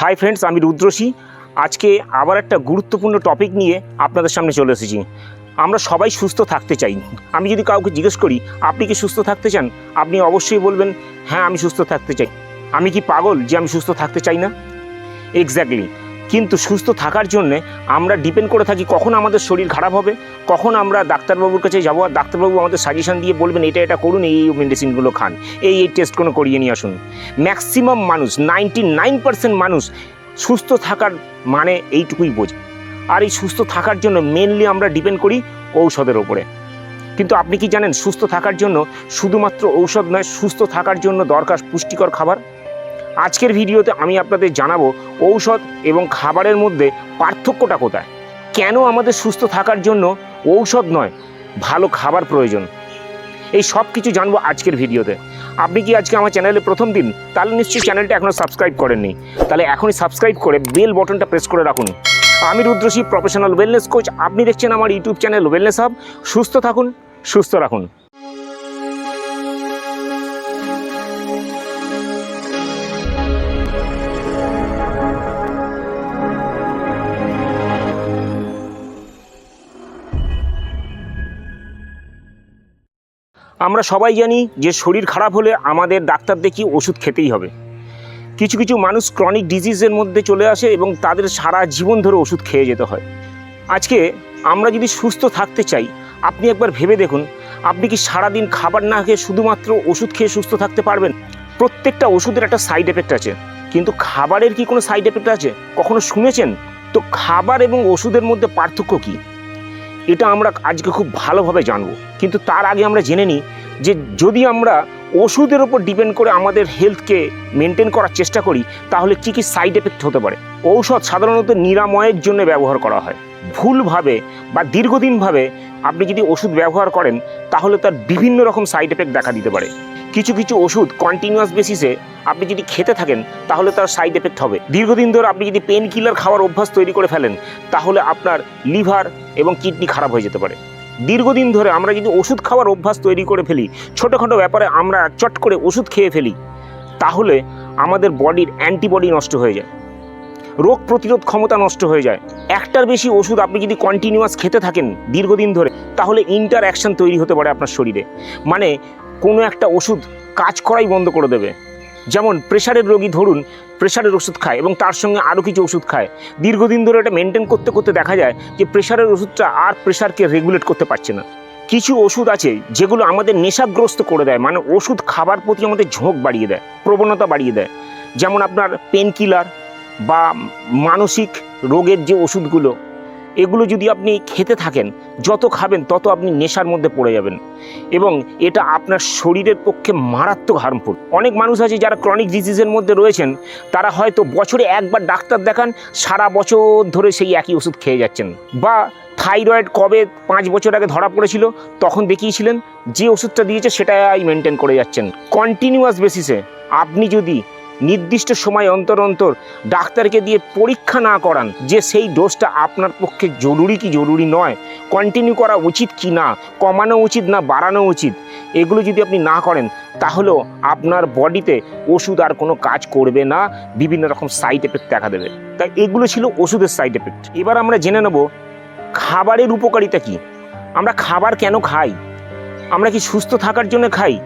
Hi friends আমি রুদ্রসী। আজকে আবার একটা গুরুত্বপূর্ণ টপিক নিয়ে আপনাদের সামনে চলে এসেছি। আমরা সবাই সুস্থ থাকতে চাই। আমি যদি কাউকে জিজ্ঞেস করি, আপনি কি সুস্থ থাকতে চান? আপনি অবশ্যই বলবেন হ্যাঁ আমি সুস্থ থাকতে চাই। আমি কি পাগল যে আমি সুস্থ থাকতে চাই না? এক্স্যাক্টলি কিন্তু সুস্থ থাকার জন্যে আমরা ডিপেন্ড করে থাকি কখন আমাদের শরীর খারাপ হবে, কখন আমরা ডাক্তারবাবুর কাছে যাব আর ডাক্তারবাবু আমাদের সাজেশন দিয়ে বলবেন, এটা এটা করুন, এই মেডিসিনগুলো খান, এই এই টেস্টগুলো করিয়ে নিয়ে আসুন। ম্যাক্সিমাম মানুষ নাইনটি নাইন পার্সেন্ট মানুষ সুস্থ থাকার মানে এইটুকুই বোঝে। আর এই সুস্থ থাকার জন্য মেনলি আমরা ডিপেন্ড করি ঔষধের ওপরে। কিন্তু আপনি কি জানেন, সুস্থ থাকার জন্য শুধুমাত্র ঔষধ নয়, সুস্থ থাকার জন্য দরকার পুষ্টিকর খাবার। আজকের ভিডিওতে আমি আপনাদের জানাব ঔষধ এবং খাবারের মধ্যে পার্থক্যটা কোথায়? কেন আমাদের সুস্থ থাকার জন্য ঔষধ নয়, ভালো খাবার প্রয়োজন? এই সব কিছু জানব আজকের ভিডিওতে। আপনি কি আজকে আমার চ্যানেলে প্রথম দিন? তাহলে নিশ্চয়ই চ্যানেলটা এখনও সাবস্ক্রাইব করেননি। তাহলে এখনই সাবস্ক্রাইব করে বেল বটনটা প্রেস করে রাখুন। আমি রুদ্রশী প্রফেশনাল ওয়েলনেস কোচ আপনি দেখছেন আমার ইউটিউব চ্যানেল ওয়েলনেস হাব সুস্থ থাকুন, সুস্থ রাখুন। আমরা সবাই জানি যে শরীর খারাপ হলে আমাদের ডাক্তার দেখি ওষুধ খেতেই হবে। কিছু কিছু মানুষ ক্রনিক ডিজিজের মধ্যে চলে আসে এবং তাদের সারা জীবন ধরে ওষুধ খেয়ে যেতে হয়। আজকে আমরা যদি সুস্থ থাকতে চাই, আপনি একবার ভেবে দেখুন, আপনি কি সারাদিন খাবার না খেয়ে শুধুমাত্র ওষুধ খেয়ে সুস্থ থাকতে পারবেন? প্রত্যেকটা ওষুধের একটা সাইড এফেক্ট আছে, কিন্তু খাবারের কি কোনো সাইড এফেক্ট আছে? কখনো শুনেছেন? তো খাবার এবং ওষুধের মধ্যে পার্থক্য কী? এটা আমরা আজকে খুব ভালোভাবে জানব, কিন্তু তার আগে আমরা জেনে নিই যে যদি আমরা ওষুধের ওপর ডিপেন্ড করে আমাদের হেলথকে মেনটেন করার চেষ্টা করি, তাহলে কী কী সাইড এফেক্ট হতে পারে? ঔষধ সাধারণত নিরাময়ের জন্য ব্যবহার করা হয়। ভুলভাবে বা দীর্ঘদিনভাবে আপনি যদি ওষুধ ব্যবহার করেন, তাহলে তার বিভিন্ন রকম সাইড এফেক্ট দেখা দিতে পারে। কিছু কিছু ওষুধ কন্টিনিউয়াস বেসিসে আপনি যদি খেতে থাকেন, তাহলে তার সাইড এফেক্ট হবে। দীর্ঘদিন ধরে আপনি যদি পেন কিলার খাওয়ার অভ্যাস তৈরি করে ফেলেন, তাহলে আপনার লিভার এবং কিডনি খারাপ হয়ে যেতে পারে। দীর্ঘদিন ধরে আমরা যদি ওষুধ খাওয়ার অভ্যাস তৈরি করে ফেলি, ছোটোখাটো ব্যাপারে আমরা চট করে ওষুধ খেয়ে ফেলি, তাহলে আমাদের বডির অ্যান্টিবডি নষ্ট হয়ে যায়। রোগ প্রতিরোধ ক্ষমতা নষ্ট হয়ে যায়। একটার বেশি ওষুধ আপনি যদি কন্টিনিউয়াস খেতে থাকেন দীর্ঘদিন ধরে, তাহলে ইন্টার অ্যাকশন তৈরি হতে পারে আপনার শরীরে। মানে কোনো একটা ওষুধ কাজ করাই বন্ধ করে দেবে। যেমন প্রেশারের রোগী ধরুন, প্রেশারের ওষুধ খায় এবং তার সঙ্গে আরও কিছু ওষুধ খায়। দীর্ঘদিন ধরে এটা মেনটেন করতে করতে দেখা যায় যে প্রেশারের ওষুধটা আর প্রেশারকে রেগুলেট করতে পারছে না। কিছু ওষুধ আছে যেগুলো আমাদের নেশাগ্রস্ত করে দেয় মানে ওষুধ খাবার প্রতি আমাদের ঝোঁক বাড়িয়ে দেয়, প্রবণতা বাড়িয়ে দেয়। যেমন আপনার পেন কিলার বা মানসিক রোগের যে ওষুধগুলো এগুলো যদি আপনি খেতে থাকেন, যত খাবেন তত আপনি নেশার মধ্যে পড়ে যাবেন। এবং এটা আপনার শরীরের পক্ষে মারাত্মক হার্মফুল অনেক মানুষ আছে যারা ক্রনিক ডিজিজের মধ্যে রয়েছেন, তারা হয়তো বছরে একবার ডাক্তার দেখান, সারা বছর ধরে সেই একই ওষুধ খেয়ে যাচ্ছেন। বা থাইরয়েড কবে পাঁচ বছর আগে ধরা পড়েছিল, তখন দেখিয়েছিলেন, যে ওষুধটা দিয়েছে সেটাই মেনটেন করে যাচ্ছেন। কন্টিনিউয়াস বেসিসে আপনি যদি নির্দিষ্ট সময় অন্তর অন্তর ডাক্তারকে দিয়ে পরীক্ষা না করান যে সেই ডোজটা আপনার পক্ষে জরুরি কি জরুরি নয়। কন্টিনিউ করা উচিত কি না, কমানো উচিত না বাড়ানো উচিত, এগুলো যদি আপনি না করেন, তাহলেও আপনার বডিতে ওষুধ আর কোনো কাজ করবে না, বিভিন্ন রকম সাইড এফেক্ট দেখা দেবে। তাই এগুলো ছিল ওষুধের সাইড এফেক্ট এবার আমরা জেনে নেব, খাবারের উপকারিতা কি? আমরা খাবার কেন খাই? আমরা কি সুস্থ থাকার জন্য খাই?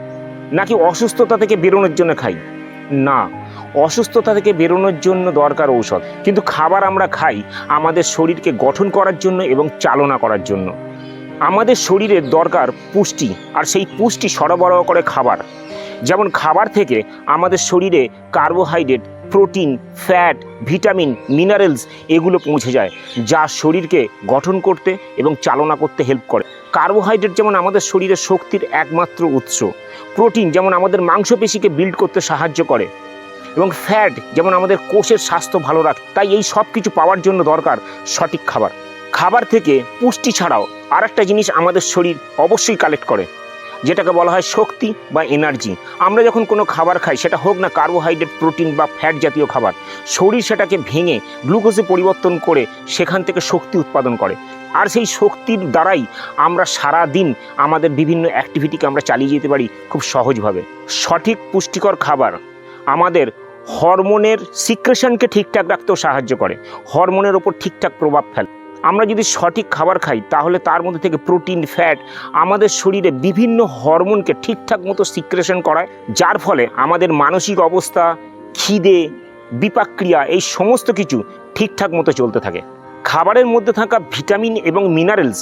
নাকি অসুস্থতা থেকে বেরোনোর জন্য খাই? না, অসুস্থতা থেকে বেরোনোর জন্য দরকার ঔষধ। কিন্তু খাবার আমরা খাই আমাদের শরীরকে গঠন করার জন্য এবং চালনা করার জন্য। আমাদের শরীরের দরকার পুষ্টি, আর সেই পুষ্টি সরবরাহ করে খাবার। যেমন খাবার থেকে আমাদের শরীরে carbohydrate, protein, fat, vitamin, minerals এগুলো পৌঁছে যায়, যা শরীরকে গঠন করতে এবং চালনা করতে হেল্প করে। কার্বোহাইড্রেট যেমন আমাদের শরীরে শক্তির একমাত্র উৎস, প্রোটিন যেমন আমাদের মাংসপেশিকে বিল্ড করতে সাহায্য করে, এবং ফ্যাট যেমন আমাদের কোষের স্বাস্থ্য ভালো রাখে, তাই এই সব কিছু পাওয়ার জন্য দরকার সঠিক খাবার। খাবার থেকে পুষ্টি ছাড়াও আর একটা জিনিস আমাদের শরীর অবশ্যই কালেক্ট করে, যেটাকে বলা হয় শক্তি বা এনার্জি আমরা যখন কোনো খাবার খাই, সেটা হোক না কার্বোহাইড্রেট, প্রোটিন বা ফ্যাট জাতীয় খাবার, শরীর সেটাকে ভেঙে গ্লুকোজে পরিবর্তন করে সেখান থেকে শক্তি উৎপাদন করে। আর সেই শক্তির দ্বারাই আমরা সারা দিন আমাদের বিভিন্ন অ্যাক্টিভিটিকে আমরা চালিয়ে যেতে পারি খুব সহজভাবে। সঠিক পুষ্টিকর খাবার আমাদের হরমোনের সিক্রেশনকে ঠিকঠাক রাখতেও সাহায্য করে। হরমোনের ওপর ঠিকঠাক প্রভাব ফেলে। আমরা যদি সঠিক খাবার খাই, তাহলে তার মধ্যে থেকে প্রোটিন ফ্যাট আমাদের শরীরে বিভিন্ন হরমোনকে ঠিকঠাক মতো সিক্রেশন করায়, যার ফলে আমাদের মানসিক অবস্থা, খিদে বিপাক্রিয়া এই সমস্ত কিছু ঠিকঠাক মতো চলতে থাকে। খাবারের মধ্যে থাকা ভিটামিন এবং মিনারেলস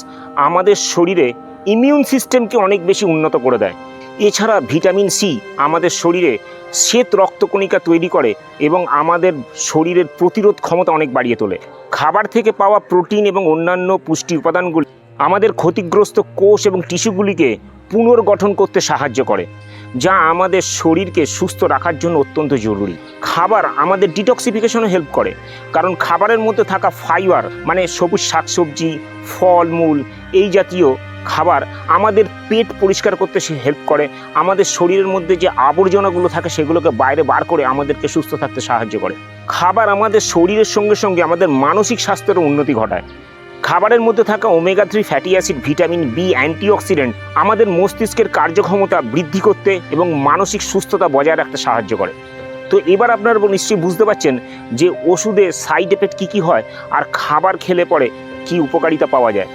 আমাদের শরীরে ইমিউন সিস্টেমকে অনেক বেশি উন্নত করে দেয়। এছাড়া ভিটামিন সি আমাদের শরীরে শ্বেত রক্তকণিকা তৈরি করে এবং আমাদের শরীরের প্রতিরোধ ক্ষমতা অনেক বাড়িয়ে তোলে। খাবার থেকে পাওয়া প্রোটিন এবং অন্যান্য পুষ্টি উপাদানগুলি আমাদের ক্ষতিগ্রস্ত কোষ এবং টিস্যুগুলিকে পুনর্গঠন করতে সাহায্য করে। যা আমাদের শরীরকে সুস্থ রাখার জন্য অত্যন্ত জরুরি। খাবার আমাদের ডিটক্সিফিকেশনে হেল্প করে। কারণ খাবারের মধ্যে থাকা ফাইবার মানে সবুজ শাকসবজি, ফলমূল, এই জাতীয় খাবার আমাদের পেট পরিষ্কার করতে সে হেল্প করে। আমাদের শরীরের মধ্যে যে আবর্জনাগুলো থাকে সেগুলোকে বাইরে বার করে আমাদেরকে সুস্থ থাকতে সাহায্য করে। খাবার আমাদের শরীরের সঙ্গে সঙ্গে আমাদের মানসিক স্বাস্থ্যেরও উন্নতি ঘটায়। খাবারের মধ্যে থাকা omega three fatty acid vitamin B antioxidant আমাদের মস্তিষ্কের কার্যক্ষমতা বৃদ্ধি করতে এবং মানসিক সুস্থতা বজায় রাখতে সাহায্য করে। তো এবার আপনারা নিশ্চয়ই বুঝতে পারছেন যে ওষুধে সাইড এফেক্ট কী কী হয় আর খাবার খেলে পরে কি উপকারিতা পাওয়া যায়।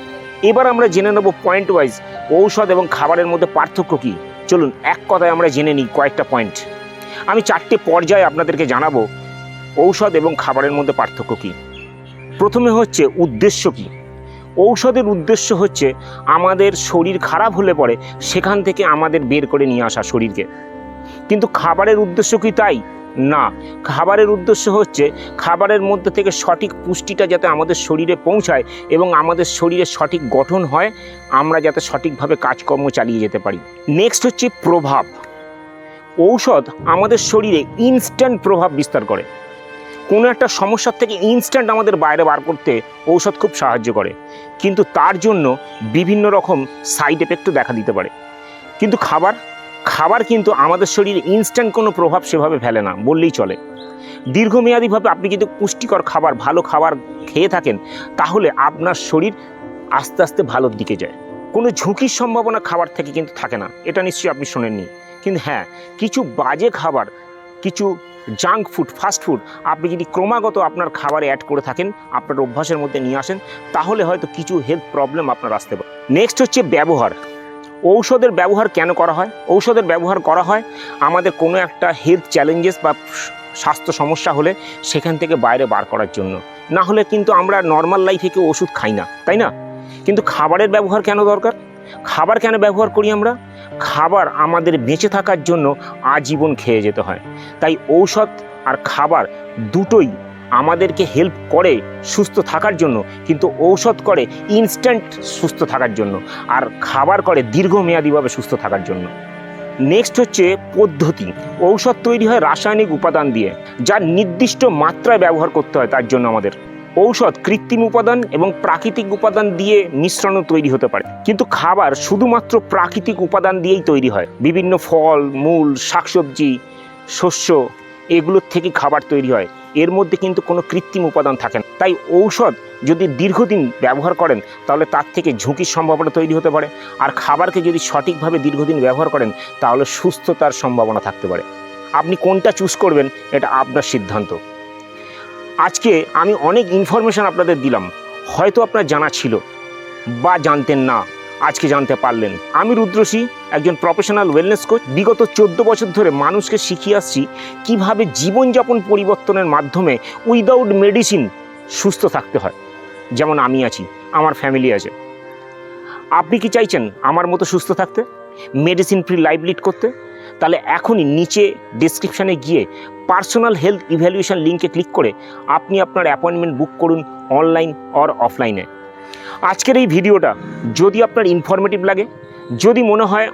এবার আমরা জেনে নেব পয়েন্ট ওয়াইজ ঔষধ এবং খাবারের মধ্যে পার্থক্য কী। চলুন, এক কথায় আমরা জেনে নিই কয়েকটা পয়েন্ট আমি চারটে পর্যায়ে আপনাদেরকে জানাব ঔষধ এবং খাবারের মধ্যে পার্থক্য কী। প্রথমে হচ্ছে উদ্দেশ্য কী। ঔষধের উদ্দেশ্য হচ্ছে আমাদের শরীর খারাপ হলে পরে সেখান থেকে আমাদের বের করে নিয়ে আসা শরীরকে। কিন্তু খাবারের উদ্দেশ্য কি তাই? না। খাবারের উদ্দেশ্য হচ্ছে খাবারের মধ্যে থেকে সঠিক পুষ্টিটা যাতে আমাদের শরীরে পৌঁছায় এবং আমাদের শরীরে সঠিক গঠন হয়, আমরা যাতে সঠিকভাবে কাজকর্ম চালিয়ে যেতে পারি। নেক্সট হচ্ছে প্রভাব। ঔষধ আমাদের শরীরে ইনস্ট্যান্ট প্রভাব বিস্তার করে। কোনো একটা সমস্যার থেকে ইনস্ট্যান্ট আমাদের বাইরে বার করতে ঔষধ খুব সাহায্য করে। কিন্তু তার জন্য বিভিন্ন রকম সাইড এফেক্টও দেখা দিতে পারে। কিন্তু খাবার খাবার কিন্তু আমাদের শরীরে ইনস্ট্যান্ট কোনো প্রভাব সেভাবে ফেলে না, বললেই চলে। দীর্ঘমেয়াদীভাবে আপনি যদি পুষ্টিকর খাবার, ভালো খাবার খেয়ে থাকেন, তাহলে আপনার শরীর আস্তে আস্তে ভালোর দিকে যায়। কোনো ঝুঁকির সম্ভাবনা খাবার থেকে কিন্তু থাকে না, এটা নিশ্চয়ই আপনি শোনেননি। কিন্তু হ্যাঁ কিছু বাজে খাবার কিছু জাঙ্ক ফুড ফাস্ট ফুড আপনি যদি ক্রমাগত আপনার খাবারে অ্যাড করে থাকেন, আপনার অভ্যাসের মধ্যে নিয়ে আসেন, তাহলে হয়তো কিছু হেলথ প্রবলেম আপনার আসতে পারে। নেক্সট হচ্ছে ব্যবহার। ঔষধের ব্যবহার কেন করা হয়? ঔষধের ব্যবহার করা হয় আমাদের কোনো একটা হেলথ চ্যালেঞ্জেস বা স্বাস্থ্য সমস্যা হলে সেখান থেকে বাইরে বার করার জন্য। না হলে কিন্তু আমরা নর্মাল লাইফে কেউ ওষুধ খাই না, তাই না? কিন্তু খাবারের ব্যবহার কেন দরকার? খাবার কেন ব্যবহার করি আমরা? খাবার আমাদের বেঁচে থাকার জন্য আজীবন খেয়ে যেতে হয়। তাই ঔষধ আর খাবার দুটোই আমাদেরকে হেল্প করে সুস্থ থাকার জন্য, কিন্তু ঔষধ করে ইনস্ট্যান্ট সুস্থ থাকার জন্য আর খাবার করে দীর্ঘমেয়াদীভাবে সুস্থ থাকার জন্য। নেক্সট হচ্ছে পদ্ধতি। ঔষধ তৈরি হয় রাসায়নিক উপাদান দিয়ে, যা নির্দিষ্ট মাত্রায় ব্যবহার করতে হয় তার জন্য আমাদের। ঔষধ, কৃত্রিম উপাদান এবং প্রাকৃতিক উপাদান দিয়ে মিশ্রণও তৈরি হতে পারে। কিন্তু খাবার শুধুমাত্র প্রাকৃতিক উপাদান দিয়েই তৈরি হয়। বিভিন্ন ফল, মূল, শাকসবজি, শস্য, এগুলোর থেকে খাবার তৈরি হয়। এর মধ্যে কিন্তু কোনো কৃত্রিম উপাদান থাকে না। তাই ঔষধ যদি দীর্ঘদিন ব্যবহার করেন, তাহলে তার থেকে ঝুঁকির সম্ভাবনা তৈরি হতে পারে। আর খাবারকে যদি সঠিকভাবে দীর্ঘদিন ব্যবহার করেন, তাহলে সুস্থতার সম্ভাবনা থাকতে পারে। আপনি কোনটা চুজ করবেন, এটা আপনার সিদ্ধান্ত। আজকে আমি অনেক ইনফরমেশান আপনাদের দিলাম। হয়তো আপনার জানা ছিল বা জানতেন না, আজকে জানতে পারলেন। আমি রুদ্রসী একজন প্রফেশনাল ওয়েলনেস কোচ বিগত চোদ্দ বছর ধরে মানুষকে শিখিয়ে আসছি কীভাবে জীবনযাপন পরিবর্তনের মাধ্যমে উইদাউট মেডিসিন সুস্থ থাকতে হয়। যেমন আমি আছি, আমার ফ্যামিলি আছে। আপনি কি চাইছেন আমার মতো সুস্থ থাকতে? মেডিসিন ফ্রি লাইফ লিড করতে? তাহলে এখনই নিচে ডিসক্রিপশানে গিয়ে পার্সোনাল হেলথ ইভ্যালুয়েশন লিঙ্কে ক্লিক করে আপনি আপনার অ্যাপয়েন্টমেন্ট বুক করুন অনলাইন অর অফলাইনে আজকের এই ভিডিওটা যদি আপনার ইনফরমেটিভ লাগে, যদি মনে হয়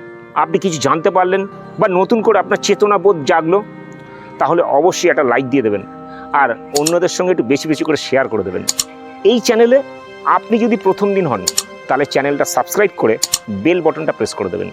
আপনি কিছু জানতে পারলেন বা নতুন করে আপনার চেতনা বোধ জাগলো, তাহলে অবশ্যই একটা লাইক দিয়ে দেবেন আর অন্যদের সঙ্গে একটু বেশি বেশি করে শেয়ার করে দেবেন। এই চ্যানেলে আপনি যদি প্রথম দিন হন, তাহলে চ্যানেলটা সাবস্ক্রাইব করে বেল বটনটা প্রেস করে দেবেন।